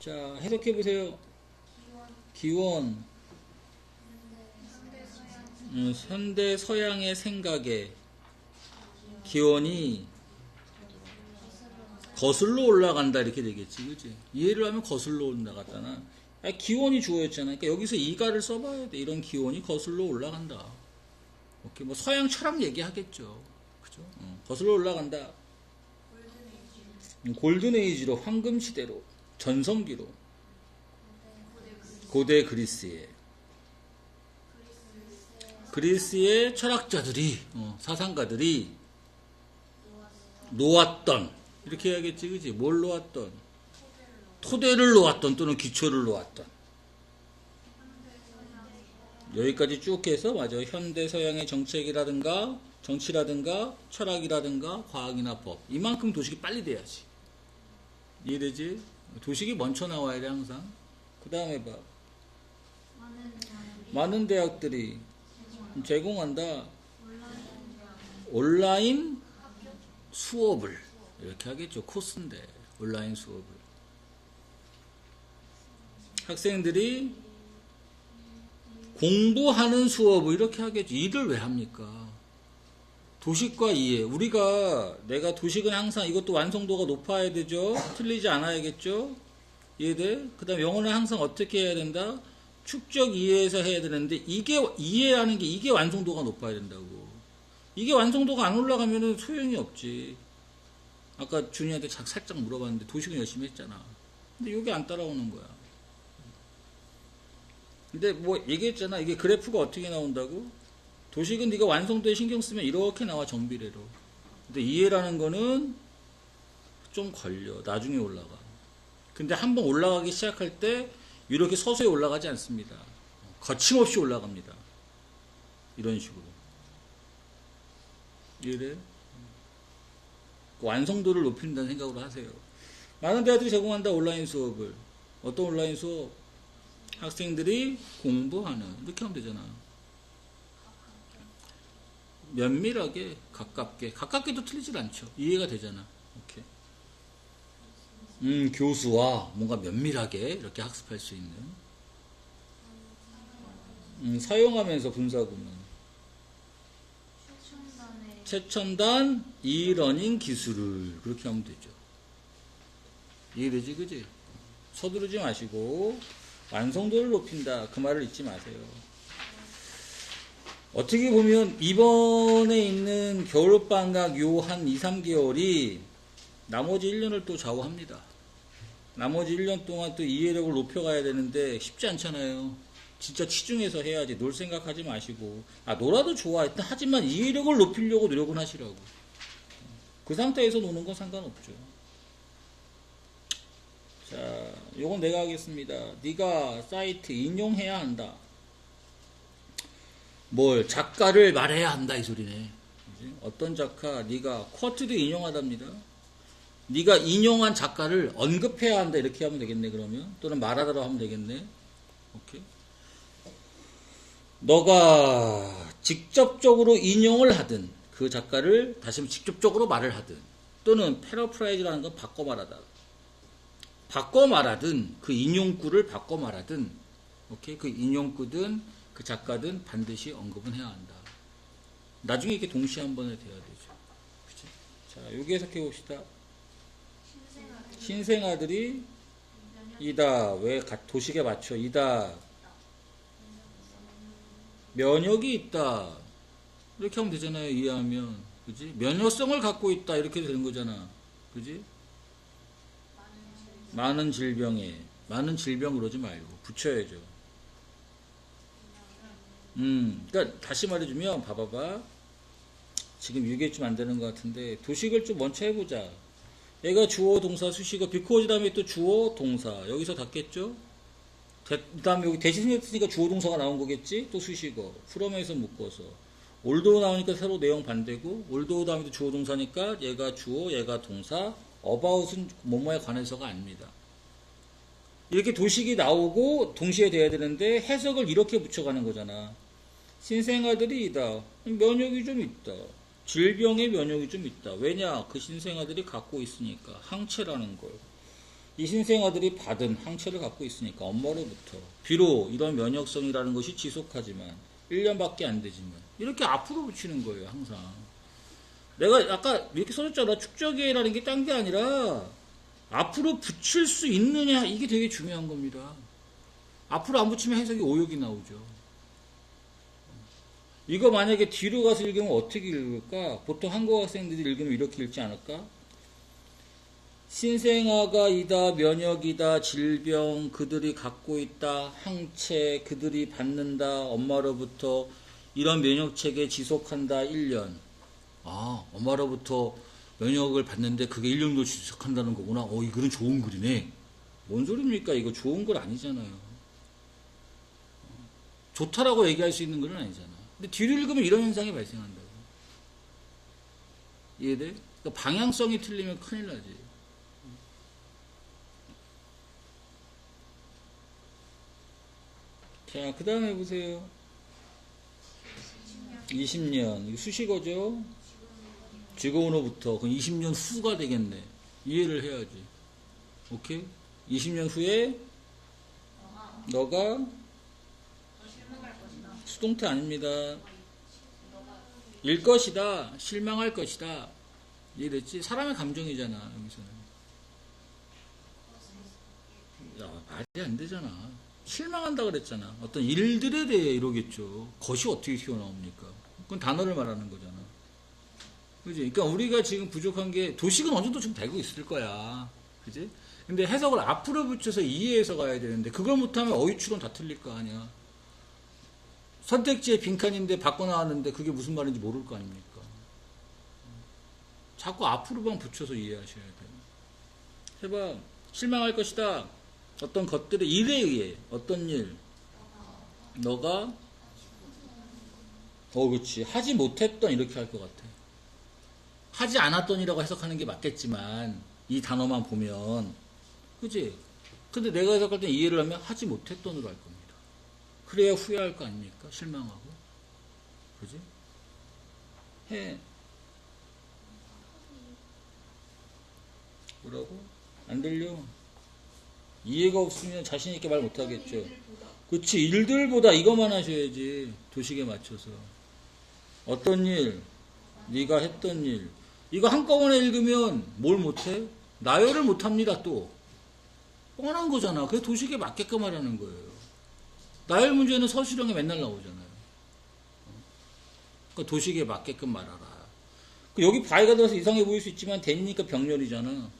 자, 해석해 보세요. 기원. 음, 현대 서양의 생각에 기원이 거슬러 올라간다 이렇게 되겠지, 그지? 이해를 하면 거슬러 올라갔잖아. 아, 기원이 주어였잖아. 그러니까 여기서 이가를 써봐야 돼. 이런 기원이 거슬러 올라간다. 오케이, 뭐 서양 철학 얘기하겠죠, 그죠? 어, 거슬러 올라간다. 음, 골든 에이지로 황금 시대로 전성기로. 고대 그리스에 그리스의 철학자들이 어, 사상가들이 놓았던 이렇게 해야겠지 그지? 뭘 놓았던? 토대를 놓았던 또는 기초를 놓았던. 여기까지 쭉 해서 맞아. 현대 서양의 정책이라든가 정치라든가 철학이라든가 과학이나 법. 이만큼 도식이 빨리 돼야지. 이해되지 도식이 먼저 나와야 돼 항상. 그 다음에 봐. 많은 대학들이 제공한다. 온라인 수업을. 이렇게 하겠죠. 코스인데 온라인 수업을. 학생들이 공부하는 수업을 이렇게 하겠죠. 일을 왜 합니까 도식과 이해 우리가 내가 도식은 항상 이것도 완성도가 높아야 되죠 틀리지 않아야겠죠 이해돼 그 다음 영어는 항상 어떻게 해야 된다 축적 이해해서 해야 되는데 이게 이해하는 게 이게 완성도가 높아야 된다고. 이게 완성도가 안 올라가면은 소용이 없지. 아까 준이한테 작- 살짝 물어봤는데 도식은 열심히 했잖아. 근데 이게 안 따라오는 거야. 근데 뭐 얘기했잖아. 이게 그래프가 어떻게 나온다고? 도식은 네가 완성도에 신경 쓰면 이렇게 나와 정비례로. 근데 이해라는 거는 좀 걸려. 나중에 올라가. 근데 한번 올라가기 시작할 때 이렇게 서서히 올라가지 않습니다. 거침없이 올라갑니다. 이런 식으로. 이해돼? 완성도를 높인다는 생각으로 하세요. 많은 대학들이 제공한다 온라인 수업을. 어떤 온라인 수업? 학생들이 공부하는 이렇게 하면 되잖아. 면밀하게 가깝게 가깝게도 틀리질 않죠. 이해가 되잖아. 오케이. 음, 교수와 뭔가 면밀하게 이렇게 학습할 수 있는 음, 사용하면서 분사구문 최첨단 이러닝 기술을 그렇게 하면 되죠. 이해되지, 그지? 서두르지 마시고 완성도를 높인다 그 말을 잊지 마세요. 어떻게 보면 이번에 있는 겨울방학 요 한 2, 3개월이 나머지 1년을 또 좌우합니다. 나머지 1년 동안 또 이해력을 높여가야 되는데 쉽지 않잖아요. 진짜 치중해서 해야지. 놀 생각하지 마시고. 아, 놀아도 좋아. 하지만 이해력을 높이려고 노력은 하시라고. 그 상태에서 노는 건 상관없죠. 자, 요건 내가 하겠습니다. 네가 사이트 인용해야 한다. 뭘 작가를 말해야 한다 이 소리네. 어떤 작가 네가 쿼트도 인용하답니다. 네가 인용한 작가를 언급해야 한다 이렇게 하면 되겠네 그러면 또는 말하다로 하면 되겠네. 오케이. 너가 직접적으로 인용을 하든 그 작가를 다시 직접적으로 말을 하든 또는 패러프라이즈라는 건 바꿔 말하다. 바꿔 말하든 그 인용구를 바꿔 말하든 오케이 그 인용구든 그 작가든 반드시 언급은 해야 한다. 나중에 이게 동시에 한 번에 돼야 되죠. 그치? 자, 여기 해석해 봅시다. 신생아들이 이다 왜 가- 도식에 맞춰? 이다. 면역이 있다. 이렇게 하면 되잖아요 이해하면. 그지? 면역성을 갖고 있다. 이렇게 되는 거잖아. 그지? 많은 질병에. 많은 질병 그러지 말고. 붙여야죠 음 그러니까 다시 말해주면 봐봐봐. 지금 이게 좀안 되는 것 같은데 도식을 좀 먼저 해보자. 얘가 주어 동사 수식어 비코즈 다음에 또 주어 동사. 여기서 닿겠죠? 그 다음에 여기 대신 했으니까 주어 동사가 나온 거겠지? 또 수식어. from에서 묶어서. 올도 나오니까 서로 내용 반대고 올도 다음에 또 주어 동사니까 얘가 주어 얘가 동사. about은 뭐뭐에 관해서가 아닙니다 이렇게 도식이 나오고 동시에 돼야 되는데 해석을 이렇게 붙여가는 거잖아. 신생아들이 이다. 면역이 좀 있다. 질병의 면역이 좀 있다. 왜냐? 그 신생아들이 갖고 있으니까. 항체라는 걸. 이 신생아들이 받은 항체를 갖고 있으니까 엄마로부터. 비록 이런 면역성이라는 것이 지속하지만 1년밖에 안 되지만 이렇게 앞으로 붙이는 거예요 항상. 내가 아까 이렇게 써줬잖아. 축적이라는 게 딴 게 아니라 앞으로 붙일 수 있느냐 이게 되게 중요한 겁니다. 앞으로 안 붙이면 해석이 오역이 나오죠. 이거 만약에 뒤로 가서 읽으면 어떻게 읽을까? 보통 한국 학생들이 읽으면 이렇게 읽지 않을까? 신생아가 이다, 면역이다, 질병, 그들이 갖고 있다, 항체, 그들이 받는다, 엄마로부터 이런 면역체계 지속한다, 1년. 아, 엄마로부터 면역을 받는데 그게 1년도 지속한다는 거구나. 어, 이 글은 좋은 글이네. 뭔 소리입니까? 이거 좋은 글 아니잖아요. 좋다라고 얘기할 수 있는 글은 아니잖아. 근데 뒤로 읽으면 이런 현상이 발생한다고. 이해돼? 그러니까 방향성이 틀리면 큰일 나지. 자, 그 다음에 보세요. 20년. 이거 수식어죠? 지금으로부터. 그럼 20년 후가 되겠네. 이해를 해야지. 오케이? 20년 후에 너가 수동태 아닙니다. 일 것이다. 실망할 것이다. 이해됐지? 사람의 감정이잖아, 여기서는. 야, 말이 안 되잖아. 실망한다 그랬잖아. 어떤 일들에 대해 이러겠죠. 것이 어떻게 튀어나옵니까? 그건 단어를 말하는 거잖아. 그지? 그러니까 우리가 지금 부족한 게 도식은 어느 정도 좀 되고 있을 거야. 그지? 근데 해석을 앞으로 붙여서 이해해서 가야 되는데 그걸 못하면 어휘추론 다 틀릴 거 아니야. 선택지에 빈칸인데 바꿔 나왔는데 그게 무슨 말인지 모를 거 아닙니까? 자꾸 앞으로만 붙여서 이해하셔야 돼요. 해봐. 실망할 것이다. 어떤 것들의 일에 의해 어떤 일 너가 어 그렇지 하지 못했던 이렇게 할 것 같아 하지 않았던이라고 해석하는 게 맞겠지만 이 단어만 보면. 그지? 근데 내가 해석할 때 이해를 하면 하지 못했던으로 할 겁니다. 그래야 후회할 거 아닙니까? 실망하고. 그지? 해. 뭐라고? 안 들려. 이해가 없으면 자신 있게 말 못하겠죠. 그치 일들보다 이것만 하셔야지 도식에 맞춰서. 어떤 일? 네가 했던 일 이거 한꺼번에 읽으면 뭘 못해? 나열을 못합니다 또 뻔한 거잖아. 그게 도식에 맞게끔 하라는 거예요. 나열 문제는 서술형에 맨날 나오잖아요. 그러니까 도식에 맞게끔 말하라. 그 여기 바위가 들어서 이상해 보일 수 있지만 되니까 병렬이잖아.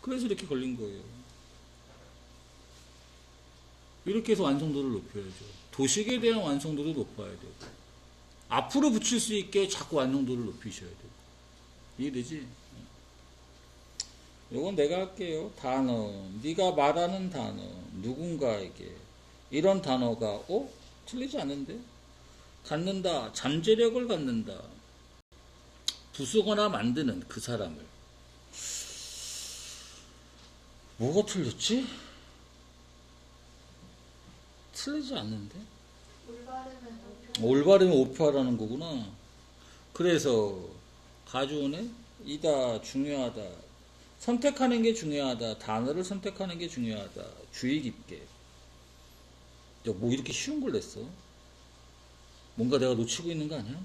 그래서 이렇게 걸린 거예요. 이렇게 해서 완성도를 높여야죠. 도식에 대한 완성도도 높아야 되고 앞으로 붙일 수 있게 자꾸 완성도를 높이셔야 되고 이해되지? 이건 내가 할게요. 단어, 네가 말하는 단어, 누군가에게 이런 단어가 어? 틀리지 않은데? 갖는다, 잠재력을 갖는다, 부수거나 만드는 그 사람을 뭐가 틀렸지? 틀리지 않는데? 올바르면 오표하라는 거구나. 그래서 가져오네? 이다 중요하다. 선택하는 게 중요하다. 단어를 선택하는 게 중요하다. 주의 깊게. 야, 뭐 이렇게 쉬운 걸 냈어? 뭔가 내가 놓치고 있는 거 아니야?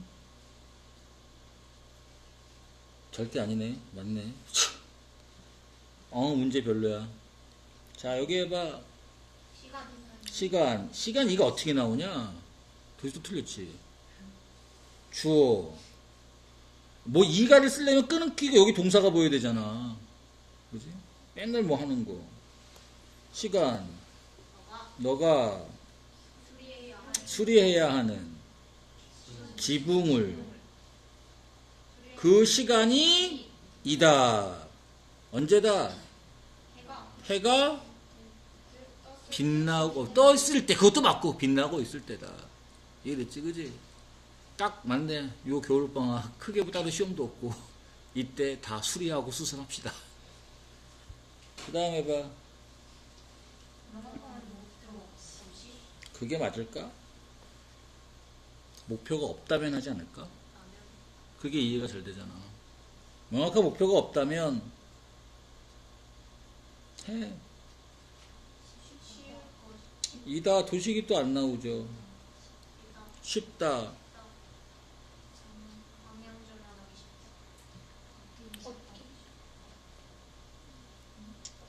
절대 아니네. 맞네. 어, 문제 별로야. 자, 여기 해봐. 시간. 시간 이거 어떻게 나오냐? 도시도 틀렸지. 주어. 뭐 이가를 쓰려면 끊기고 여기 동사가 보여야 되잖아. 그지? 맨날 뭐 하는 거. 시간. 너가 수리해야 하는 지붕을 그 시간이 이다. 언제다? 해가 빛나고 떠 있을 때 그것도 맞고 빛나고 있을 때다. 이해됐지, 그지? 딱 맞네. 요 겨울방학 크게 따로 시험도 없고 이때 다 수리하고 수선합시다. 그 다음에 봐. 그게 맞을까? 목표가 없다면 하지 않을까? 그게 이해가 잘 되잖아. 명확한 목표가 없다면 해. 이다 도식이 또 안 나오죠. 쉽다.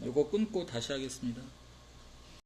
요거 끊고 다시 하겠습니다.